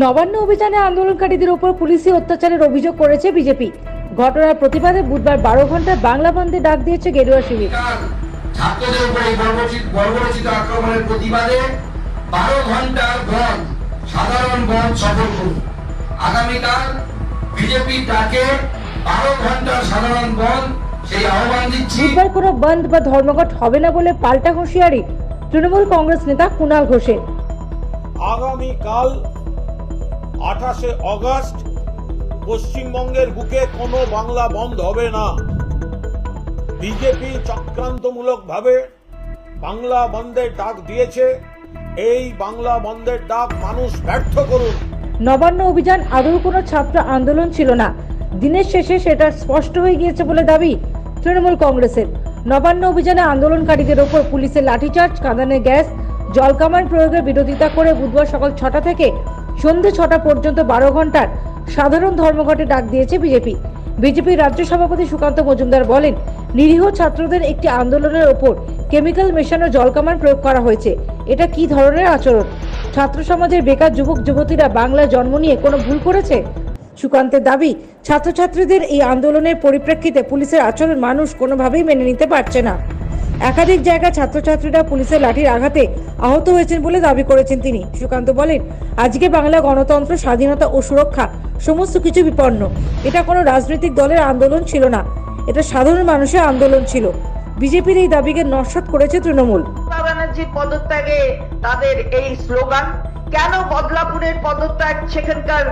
নবান্ন অভিযানে আন্দোলনকারীদের উপর পুলিশি অত্যাচারের অভিযোগ করেছে বিজেপি। ঘটনার প্রতিবাদে বুধবার বারো ঘণ্টা বাংলা বন্ধে ডাক দিয়েছে গেরুয়া শিবির। ছাত্রদের উপরে এই বর্বরচিত বর্বরচিত আক্রমণের প্রতিবাদে বারো ঘণ্টার বন্ধ সাধারণ বন্ধ সফল করুন। আগামীকাল বিজেপি ডাকে বারো ঘণ্টার সাধারণ বন্ধ সেই আহ্বান দিচ্ছি। বুধবার কোনো বন্ধ বা ধর্মঘট হবে না বলে পাল্টা হুঁশিয়ারি তৃণমূল কংগ্রেস নেতা কুণাল ঘোষের। আগামীকাল আঠাশে অগস্ট পশ্চিমবঙ্গের বুকে কোনো বাংলা বন্ধ হবে না। বিজেপি চক্রান্তমূলকভাবে বাংলা বন্ধের ডাক দিয়েছে। এই বাংলা বন্ধের ডাক মানুষ ব্যর্থ করুন। নবান্ন অভিযান আদৌ কোনো ছাত্র আন্দোলন ছিল না। দিনের শেষে সেটা স্পষ্ট হয়ে গিয়েছে বলে দাবি তৃণমূল কংগ্রেসের। নবান্ন অভিযানে আন্দোলনকারীদের ওপর পুলিশের লাঠিচার্জ, কাঁদানে গ্যাস জলকামান প্রয়োগের বিরোধিতা করে বুধবার সকাল ছটা থেকে সন্ধে ছটা পর্যন্ত বারো ঘণ্টার সাধারণ ধর্মঘটে ডাক দিয়েছে বিজেপি। বিজেপির রাজ্য সভাপতি সুকান্ত মজুমদার বলেন, নিরীহ ছাত্রদের একটি আন্দোলনের ওপর কেমিক্যাল মেশানো জলকামান প্রয়োগ করা হয়েছে। এটা কি ধরনের আচরণ? ছাত্র সমাজের বেকার যুবক, যুবতীরা বাংলায় জন্ম নিয়ে কোনো ভুল করেছে? সুকান্তের দাবি, ছাত্রছাত্রীদের এই আন্দোলনের পরিপ্রেক্ষিতে পুলিশের আচরণ মানুষ কোনোভাবেই মেনে নিতে পারছে না। একাধিক জায়গায় ছাত্রছাত্রীরা পুলিশের লাঠির আঘাতে আহত হয়েছেন বলে দাবি করেছেন তিনি। সুকান্ত বলেন, আজকে বাংলা গণতন্ত্র, স্বাধীনতা ও সুরক্ষা সমস্ত কিছু বিপন্ন। এটা কোনো রাজনৈতিক দলের আন্দোলন ছিল না। এটা সাধারণ মানুষের আন্দোলন ছিল। বিজেপির এই দাবিকে নস্বাত করেছে তৃণমূল। ব্যানার্জির পদত্যাগে তাদের এই স্লোগান কেন বদলাপুরের পদত্যাগ সেখানকার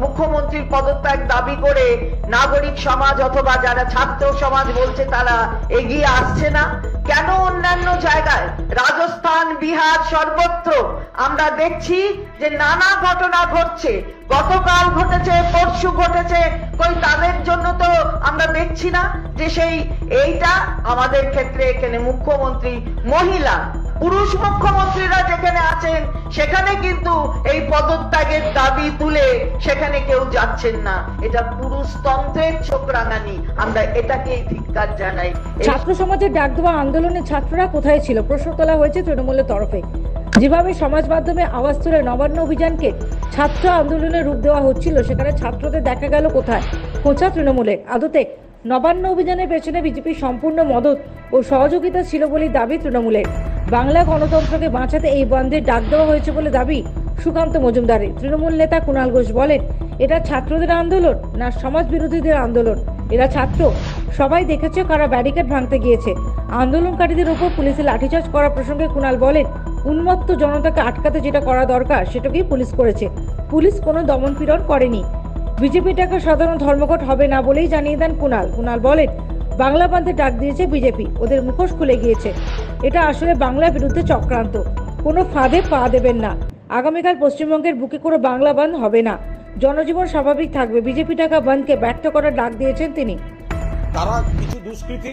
মুখ্যমন্ত্রীর পদত্যাগ দাবি করে নাগরিক সমাজ অথবা যারা ছাত্র সমাজ বলছে তারা এগিয়ে আসছে না? কেন অন্যান্য জায়গায়? রাজস্থান, বিহার সর্বত্র আমরা দেখছি যে নানা ঘটনা ঘটছে। গতকাল ঘটেছে, পরশু ঘটেছে, কই তাদের জন্য তো আমরা দেখছি না যে সেই এইটা আমাদের ক্ষেত্রে এখানে মুখ্যমন্ত্রী মহিলা পুরুষ মুখ্যমন্ত্রীরা যেখানে আছেন, সেখানে কিন্তু এই পদত্যাগের দাবি তুলে সেখানে কেউ যাচ্ছেন না। এটা পুরুষতন্ত্রের চোখ রাঙানি। আমরা এটাকেই ধিক্কার জানাই। ছাত্র সমাজের ডাক দেওয়া আন্দোলনে ছাত্ররা কোথায় ছিল? প্রশ্ন তোলা হয়েছে তৃণমূলের তরফে। যেভাবে সমাজ মাধ্যমে আওয়াজ তুলে নবান্ন অভিযানকে ছাত্র আন্দোলনের রূপ দেওয়া হচ্ছিল, সেখানে ছাত্রদের দেখা গেল কোথায়? খোঁচা তৃণমূলে আদতে নবান্ন অভিযানের পেছনে বিজেপির সম্পূর্ণ মদত ও সহযোগিতা ছিল বলে দাবি তৃণমূলের। বাংলা গণতন্ত্রকে বাঁচাতে এই বন্ধের ডাক দেওয়া হয়েছে বলে দাবি সুকান্ত মজুমদারের। তৃণমূল নেতা কুণাল ঘোষ বলেন, এটা ছাত্রদের আন্দোলন না সমাজ বিরোধীদের আন্দোলন। এরা ছাত্র। সবাই দেখেছে কারা ব্যারিকেড ভাঙতে গিয়েছে। আন্দোলনকারীদের উপর পুলিশের লাঠিচার্জ করা প্রসঙ্গে কুণাল বলেন, উন্মত্ত জনতাকে আটকাতে যেটা করা দরকার, সেটাকেই পুলিশ করেছে। পুলিশ কোনো দমন দমনপীড়ন করেনি। বিজেপি টাকা সাধারণ ধর্মঘট হবে না বলেই জানিয়ে দেন কুণাল। কুণাল বলেন, বাংলা বান্ধে ডাক দিয়েছে বিজেপি, ওদের মুখোশ খুলে গিয়েছে। এটা আসলে বাংলার বিরুদ্ধে চক্রান্ত। কোনো ফাঁদে পা দেবেন না। আগামীকাল পশ্চিমবঙ্গের বুকে কোনো বাংলা বন্ধ হবে না। জনজীবন স্বাভাবিক থাকবে। বিজেপি টাকা বন্ধকে ব্যর্থ করার ডাক দিয়েছেন তিনি। তারা কিছু দুষ্কৃতী,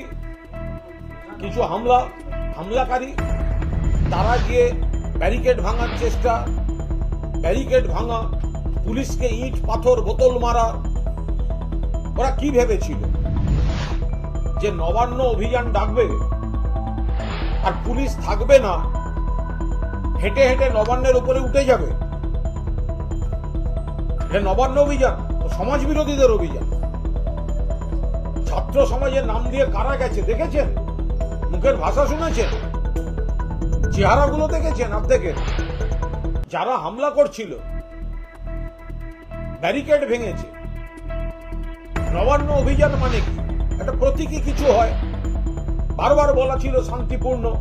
কিছু হামলা, হামলাকারী, তারা গিয়ে ব্যারিকেড ভাঙার চেষ্টা, ব্যারিকেড ভাঙা পুলিশকে ইট, পাথর, বোতল মারা। ওরা কি ভেবেছিল? যে নবান্ন অভিযান ডাকবে আর পুলিশ থাকবে না, হেঁটে হেঁটে নবান্নের উপরে উঠে যাবে। নবান্ন অভিযান সমাজ বিরোধীদের অভিযান। ছাত্র সমাজের নাম দিয়ে কারা গেছে, দেখেছেন? মুখের ভাষা শুনেছেন? চেহারাগুলো দেখেছেন আপনাকে যারা হামলা করছিল ব্যারিকেড ভেঙেছে। নবান্ন অভিযান মানে কি? একটা প্রতীকী কিছু হয়। বারবার বলা ছিল শান্তিপূর্ণ।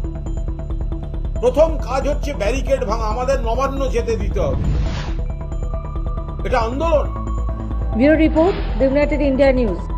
প্রথম কাজ হচ্ছে ব্যারিকেড ভাঙা। আমাদের নবান্ন যেতে দিতে হবে। এটা আন্দোলন। Bureau report United India news.